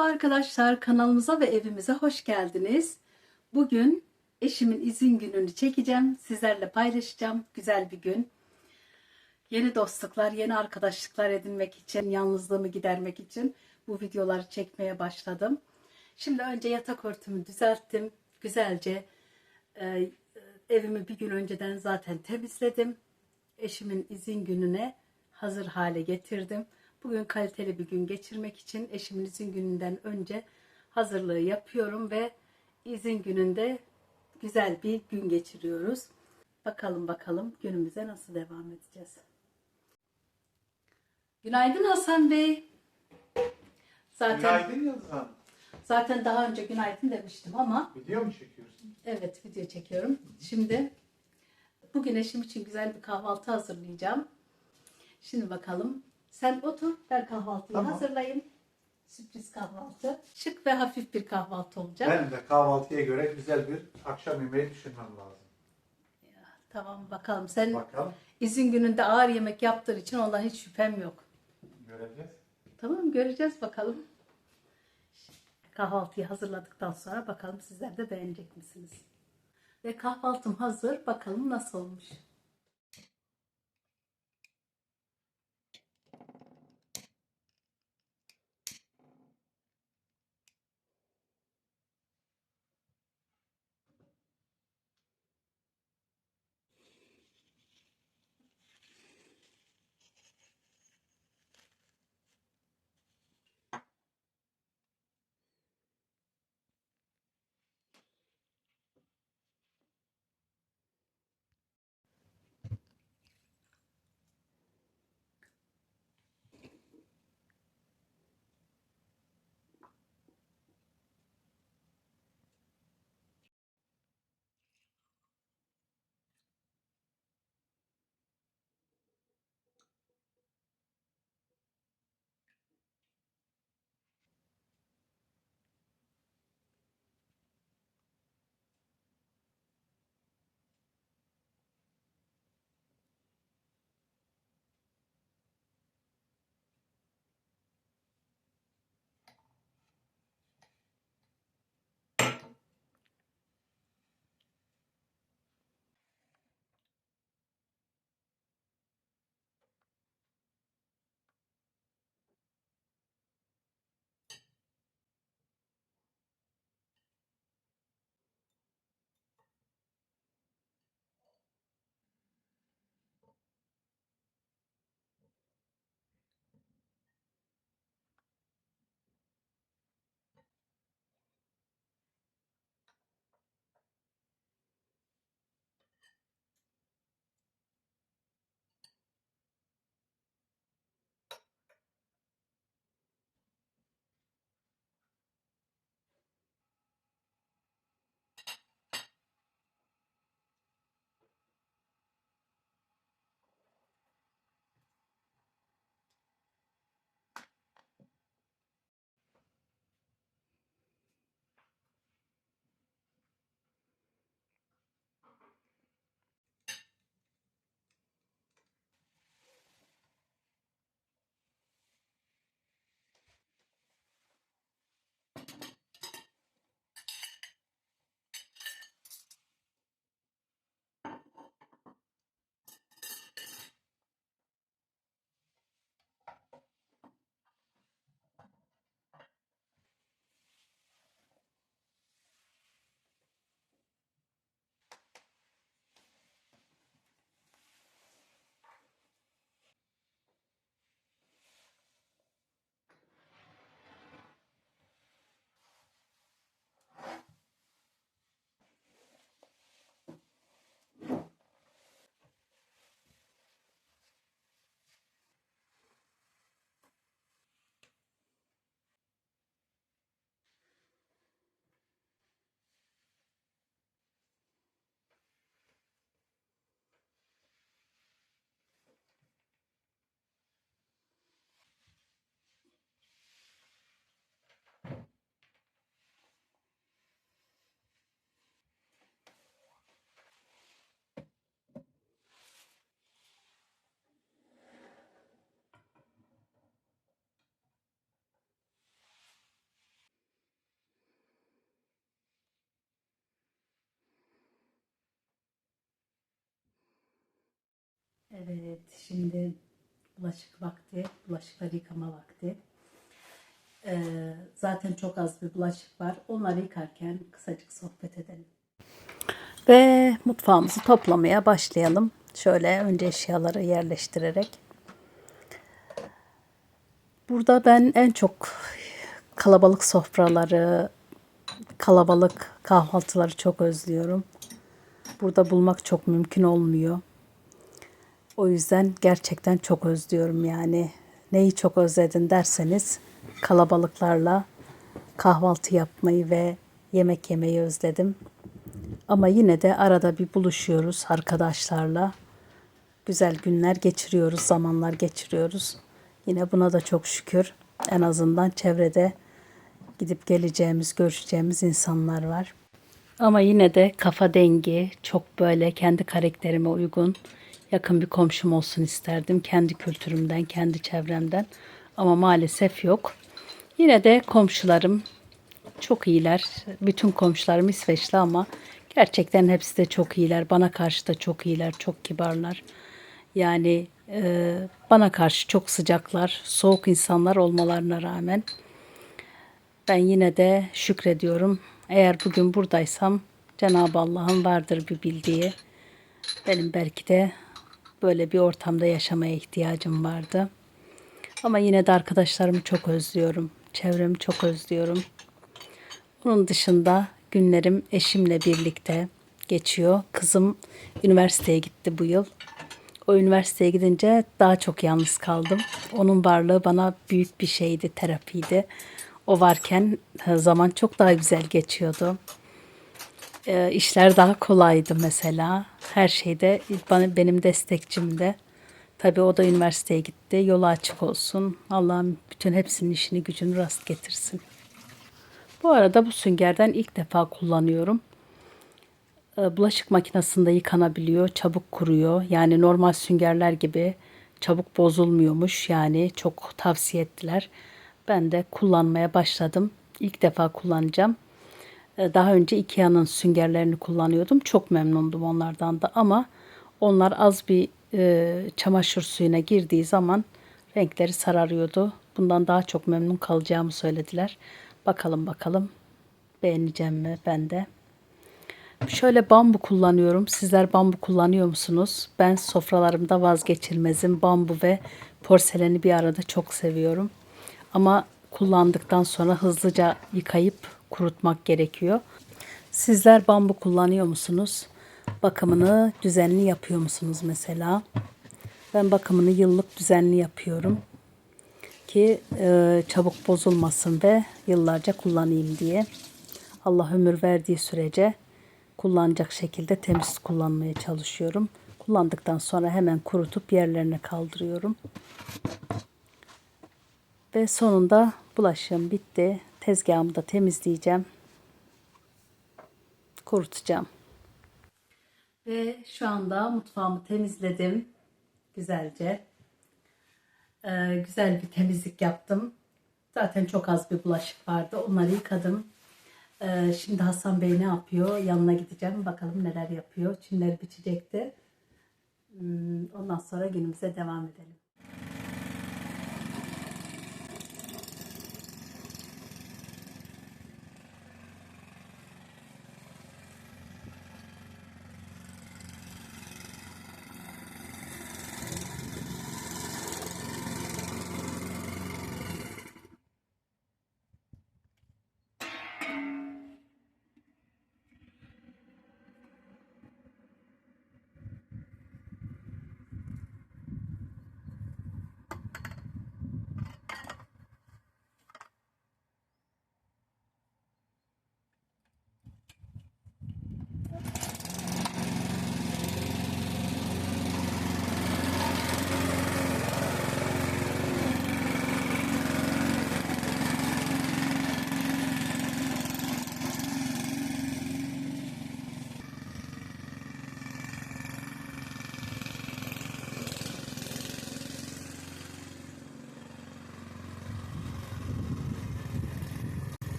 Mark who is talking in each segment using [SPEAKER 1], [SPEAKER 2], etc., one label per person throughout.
[SPEAKER 1] Merhaba arkadaşlar kanalımıza ve evimize hoş geldiniz. Bugün eşimin izin gününü çekeceğim. Sizlerle paylaşacağım. Güzel bir gün. Yeni dostluklar, yeni arkadaşlıklar edinmek için, yalnızlığımı gidermek için bu videoları çekmeye başladım. Şimdi önce yatak örtümü düzelttim. Güzelce e, evimi bir gün önceden zaten temizledim. Eşimin izin gününe hazır hale getirdim. Bugün kaliteli bir gün geçirmek için eşimin izin gününden önce hazırlığı yapıyorum ve izin gününde güzel bir gün geçiriyoruz. Bakalım bakalım günümüze nasıl devam edeceğiz. Günaydın Hasan Bey. Zaten
[SPEAKER 2] Günaydın Hanım.
[SPEAKER 1] zaten daha önce günaydın demiştim ama
[SPEAKER 2] Video mu çekiyorsun?
[SPEAKER 1] Evet video çekiyorum. Şimdi bugün eşim için güzel bir kahvaltı hazırlayacağım. Şimdi bakalım. Sen otur ben kahvaltıyı
[SPEAKER 2] Tamam.
[SPEAKER 1] hazırlayayım. Sürpriz kahvaltı. Şık ve hafif bir kahvaltı olacak.
[SPEAKER 2] Ben de kahvaltıya göre güzel bir akşam yemeği düşünmem lazım.
[SPEAKER 1] Tamam bakalım. Sen
[SPEAKER 2] Bakalım
[SPEAKER 1] izin gününde ağır yemek yaptığın için ondan hiç şüphem yok.
[SPEAKER 2] göreceğiz.
[SPEAKER 1] Tamam göreceğiz bakalım. Kahvaltıyı hazırladıktan sonra bakalım sizler de beğenecek misiniz? Ve kahvaltım hazır. Bakalım nasıl olmuş. Evet, şimdi bulaşık vakti, bulaşıkları yıkama vakti. Ee, zaten çok az bir bulaşık var. Onları yıkarken kısacık sohbet edelim. Ve mutfağımızı toplamaya başlayalım. Şöyle önce eşyaları yerleştirerek. Burada ben en çok kalabalık sofraları, kalabalık kahvaltıları çok özlüyorum. Burada bulmak çok mümkün olmuyor. O yüzden gerçekten çok özlüyorum yani. Neyi çok özledin derseniz kalabalıklarla kahvaltı yapmayı ve yemek yemeyi özledim. Ama yine de arada bir buluşuyoruz arkadaşlarla. Güzel günler geçiriyoruz, zamanlar geçiriyoruz. Yine buna da çok şükür. En azından çevrede gidip geleceğimiz, görüşeceğimiz insanlar var. Ama yine de kafa dengi, çok böyle kendi karakterime uygun, yakın bir komşum olsun isterdim. Kendi kültürümden, kendi çevremden. Ama maalesef yok. Yine de komşularım çok iyiler. Bütün komşularım İsveçli ama gerçekten hepsi de çok iyiler. Bana karşı da çok iyiler, çok kibarlar. Yani e, bana karşı çok sıcaklar, soğuk insanlar olmalarına rağmen ben yine de şükrediyorum. Eğer bugün buradaysam Cenab-ı Allah'ın vardır bir bildiği. Benim belki de böyle bir ortamda yaşamaya ihtiyacım vardı. Ama yine de arkadaşlarımı çok özlüyorum. Çevremi çok özlüyorum. Bunun dışında günlerim eşimle birlikte geçiyor. Kızım üniversiteye gitti bu yıl. O üniversiteye gidince daha çok yalnız kaldım. Onun varlığı bana büyük bir şeydi, terapiydi. O varken e, zaman çok daha güzel geçiyordu. E, işler daha kolaydı mesela. Her şeyde bana benim destekçimdi. Tabii o da üniversiteye gitti. Yolu açık olsun. Allah'ım bütün hepsinin işini gücünü rast getirsin. Bu arada bu süngerden ilk defa kullanıyorum. E, Bulaşık makinesinde yıkanabiliyor, çabuk kuruyor. Yani normal süngerler gibi çabuk bozulmuyormuş. Yani çok tavsiye ettiler. Ben de kullanmaya başladım. İlk defa kullanacağım. E, Daha önce Ikea'nın süngerlerini kullanıyordum. Çok memnundum onlardan da ama onlar az bir e, çamaşır suyuna girdiği zaman renkleri sararıyordu. Bundan daha çok memnun kalacağımı söylediler. Bakalım bakalım beğeneceğim mi ben de. Şöyle bambu kullanıyorum. Sizler bambu kullanıyor musunuz? Ben sofralarımda vazgeçilmezim. Bambu ve porseleni bir arada çok seviyorum. Ama kullandıktan sonra hızlıca yıkayıp kurutmak gerekiyor. Sizler bambu kullanıyor musunuz? Bakımını düzenli yapıyor musunuz mesela? Ben bakımını yıllık düzenli yapıyorum ki e, çabuk bozulmasın ve yıllarca kullanayım diye. Allah ömür verdiği sürece kullanacak şekilde temiz kullanmaya çalışıyorum. Kullandıktan sonra hemen kurutup yerlerine kaldırıyorum. Ve sonunda bulaşığım bitti. Tezgahımı da temizleyeceğim. Kurutacağım. Ve şu anda mutfağımı temizledim. Güzelce. Ee, güzel bir temizlik yaptım. Zaten çok az bir bulaşık vardı. Onları yıkadım. Ee, şimdi Hasan Bey ne yapıyor? Yanına gideceğim. Bakalım neler yapıyor. Çimleri biçecekti. Hmm, Ondan sonra günümüze devam edelim.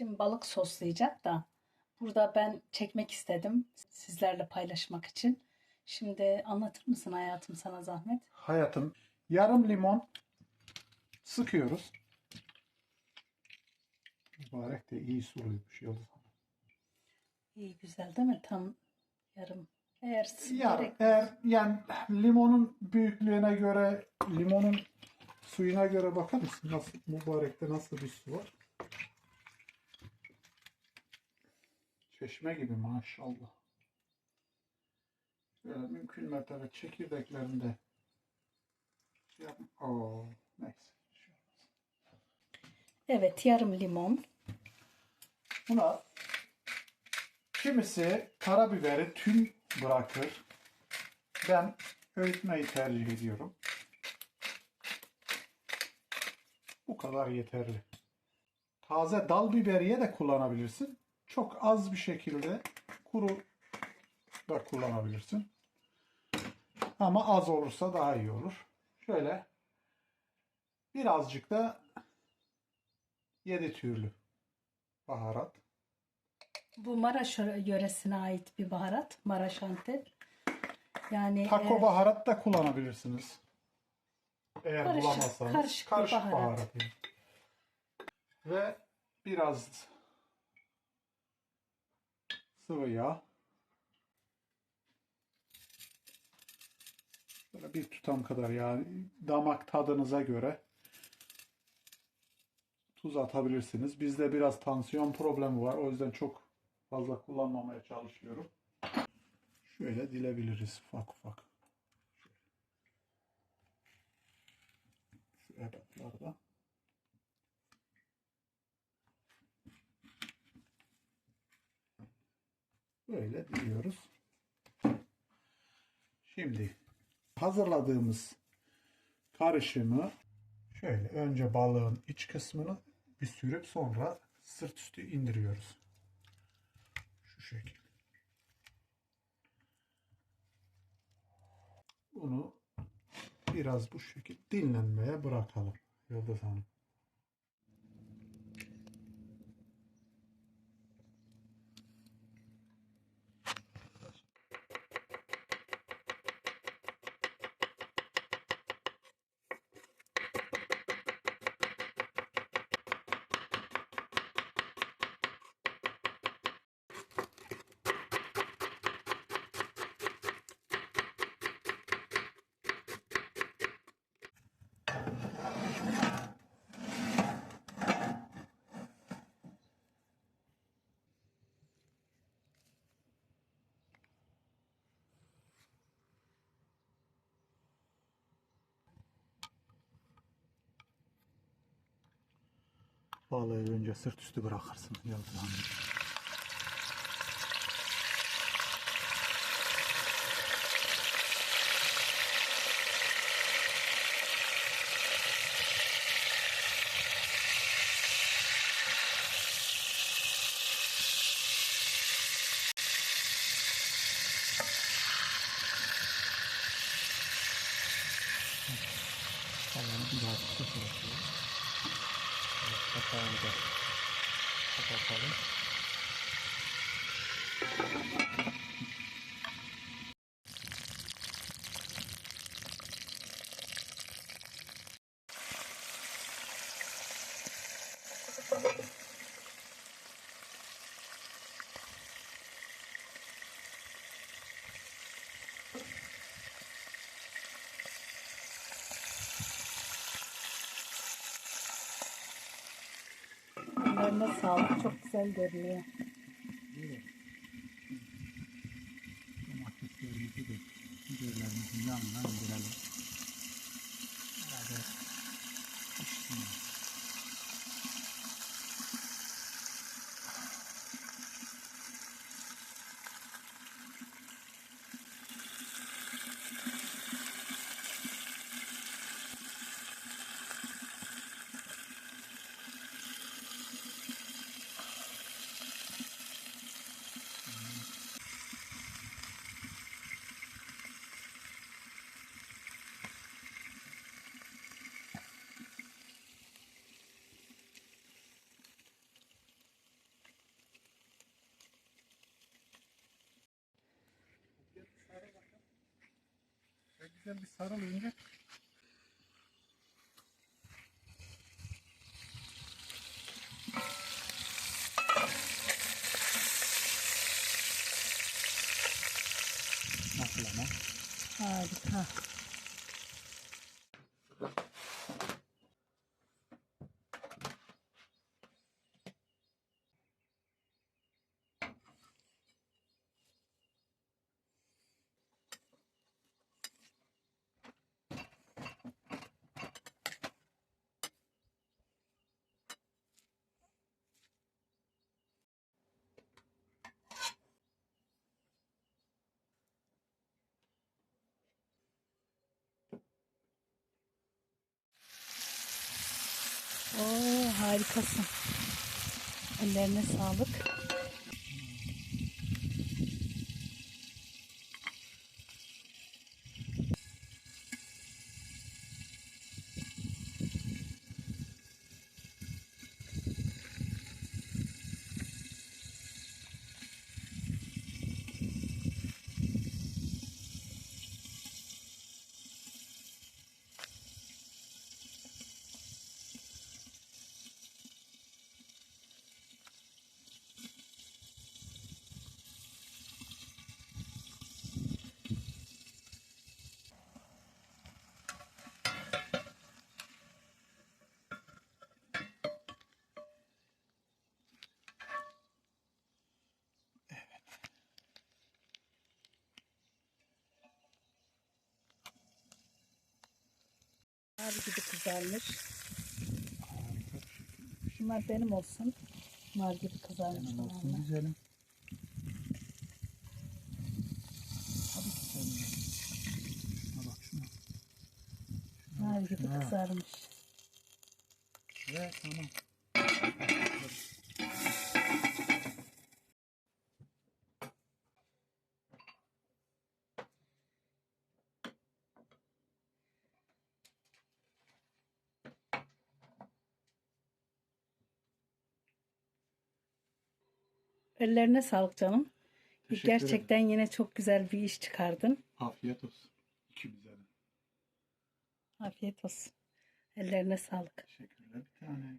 [SPEAKER 1] Eşim balık soslayacak da burada ben çekmek istedim sizlerle paylaşmak için. Şimdi anlatır mısın hayatım sana zahmet?
[SPEAKER 2] Hayatım yarım limon sıkıyoruz. Mübarek de iyi suluymuş yolda.
[SPEAKER 1] İyi güzel değil mi? Tam yarım. Eğer s-
[SPEAKER 2] Ya
[SPEAKER 1] gerek-
[SPEAKER 2] eğer yani limonun büyüklüğüne göre limonun suyuna göre bakar mısın nasıl mübarekte nasıl bir su var? Çeşme gibi maşallah. Böyle mümkün mertebe çekirdeklerinde şey. Oo, neyse. Şey.
[SPEAKER 1] Evet yarım limon.
[SPEAKER 2] Buna kimisi karabiberi tüm bırakır. Ben öğütmeyi tercih ediyorum. Bu kadar yeterli. Taze dal biberiye de kullanabilirsin. Çok az bir şekilde kuru da kullanabilirsin. Ama az olursa daha iyi olur. Şöyle birazcık da yedi türlü baharat.
[SPEAKER 1] Bu Maraş yöresine ait bir baharat. Maraş Antep. Yani
[SPEAKER 2] Taco
[SPEAKER 1] e,
[SPEAKER 2] baharat da kullanabilirsiniz. Eğer
[SPEAKER 1] Karışık-
[SPEAKER 2] bulamazsanız.
[SPEAKER 1] karışık bir baharat.
[SPEAKER 2] yani. Ve biraz sıvı. Böyle bir tutam kadar yani damak tadınıza göre tuz atabilirsiniz. Bizde biraz tansiyon problemi var. O yüzden çok fazla kullanmamaya çalışıyorum. Şöyle dilebiliriz ufak ufak. Şu ebatlarda. Böyle diliyoruz. Şimdi hazırladığımız karışımı şöyle önce balığın iç kısmını bir sürüp sonra sırt üstü indiriyoruz. Şu şekilde. Bunu biraz bu şekilde dinlenmeye bırakalım. Yıldız Hanım. Balığı önce sırt üstü bırakırsın. Yıldız
[SPEAKER 1] ellerine sağlık. Çok güzel görünüyor.
[SPEAKER 2] Domateslerimizi de biberlerimizin güzel bir sarıl önce.
[SPEAKER 1] Harika. Oo harikasın. Ellerine sağlık. Nar gibi kızarmış. Bunlar benim olsun. Nar gibi kızarmış.
[SPEAKER 2] Benim olsun
[SPEAKER 1] tamamen.
[SPEAKER 2] güzelim.
[SPEAKER 1] Nar gibi kızarmış.
[SPEAKER 2] Ve tamam.
[SPEAKER 1] Ellerine sağlık canım.
[SPEAKER 2] Teşekkür
[SPEAKER 1] Gerçekten yine çok güzel bir iş çıkardın.
[SPEAKER 2] Afiyet olsun. İkimize de.
[SPEAKER 1] Afiyet olsun. Ellerine sağlık.
[SPEAKER 2] Teşekkürler bir tane.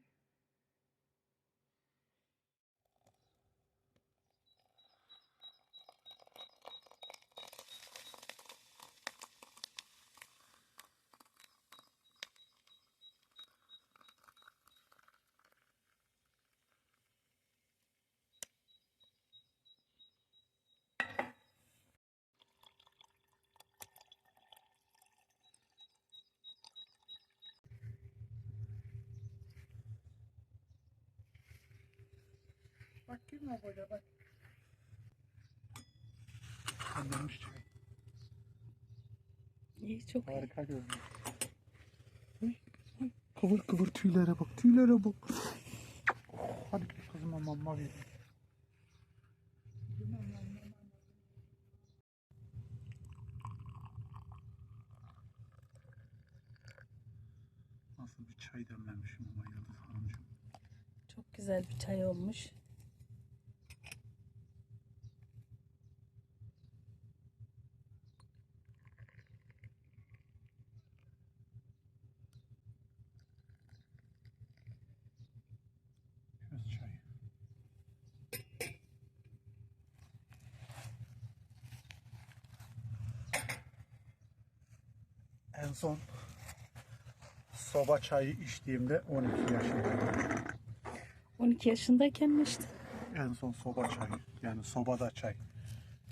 [SPEAKER 2] Bak girme böyle bak. Anlamış çay.
[SPEAKER 1] İyi çok.
[SPEAKER 2] Harika görünüyor. Kıvır kıvır tüylere bak. Tüylere bak. Hadi kızıma mama ver. Nasıl bir çay demlemişim ama Yıldız Hanımcığım.
[SPEAKER 1] Çok güzel bir çay olmuş.
[SPEAKER 2] Köz çayı. En son soba çayı içtiğimde 12 yaşındaydım.
[SPEAKER 1] 12 yaşındayken mi işte?
[SPEAKER 2] En son soba çayı. Yani sobada çay.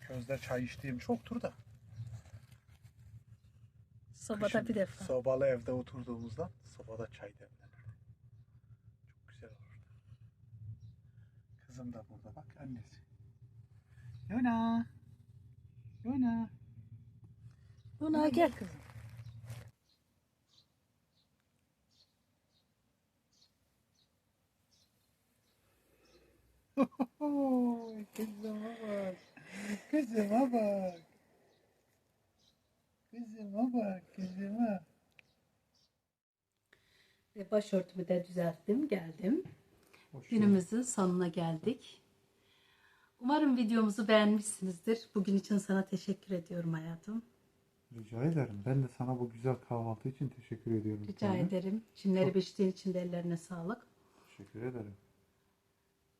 [SPEAKER 2] Közde çay içtiğim çoktur da.
[SPEAKER 1] Sobada
[SPEAKER 2] Kışın
[SPEAKER 1] bir defa.
[SPEAKER 2] Sobalı evde oturduğumuzda sobada çay demlenir. Çok güzel olurdu. Kızım da burada bak annesi. Yona. Yona.
[SPEAKER 1] Buna gel kızım.
[SPEAKER 2] Oy, kızıma bak. Kızıma bak. Kızıma bak, kızıma.
[SPEAKER 1] Ve başörtümü de düzelttim, geldim.
[SPEAKER 2] Hoş
[SPEAKER 1] Günümüzün sonuna geldik. Umarım videomuzu beğenmişsinizdir. Bugün için sana teşekkür ediyorum hayatım.
[SPEAKER 2] Rica ederim. Ben de sana bu güzel kahvaltı için teşekkür ediyorum.
[SPEAKER 1] Rica
[SPEAKER 2] Canım.
[SPEAKER 1] ederim. Şimdileri
[SPEAKER 2] Çok-
[SPEAKER 1] piştiğin için de ellerine sağlık.
[SPEAKER 2] Teşekkür ederim.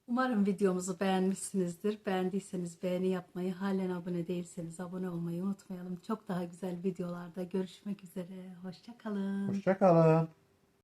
[SPEAKER 1] Umarım videomuzu beğenmişsinizdir. Beğendiyseniz beğeni yapmayı, halen abone değilseniz abone olmayı unutmayalım. Çok daha güzel videolarda görüşmek üzere. Hoşçakalın.
[SPEAKER 2] Hoşça kalın.